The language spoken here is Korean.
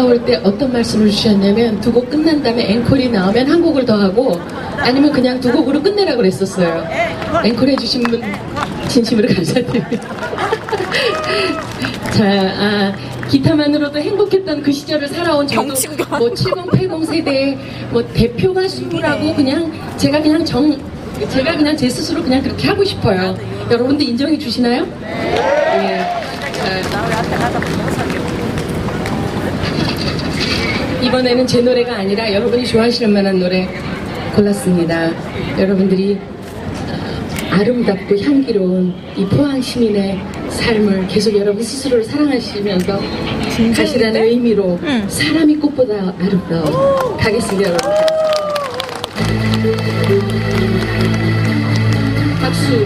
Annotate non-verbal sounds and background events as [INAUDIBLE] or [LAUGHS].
그때 어떤 말씀을 주셨냐면 두 곡 끝난 다음에 앵콜이 나오면 한 곡을 더 하고 아니면 그냥 두 곡으로 끝내라 그랬었어요. 앵콜 해주신 분 진심으로 감사드립니다. [LAUGHS] 자, 아, 기타만으로도 행복했던 그 시절을 살아온 저도. 뭐 70, 80 세대의 뭐 대표 가수라고 그냥 제가 그냥 정 제가 그냥 제 스스로 그냥 그렇게 하고 싶어요. 여러분들 인정해 주시나요? 예. 이번에는 제 노래가 아니라 여러분이 좋아하시는 만한 노래 골랐습니다. 여러분들이 어, 아름답고 향기로운 이 포항 시민의 삶을 계속 여러분 스스로를 사랑하시면서 가시라는 의미로 응. 사람이 꽃보다 아름다워 가겠습니다 여러분. 박수.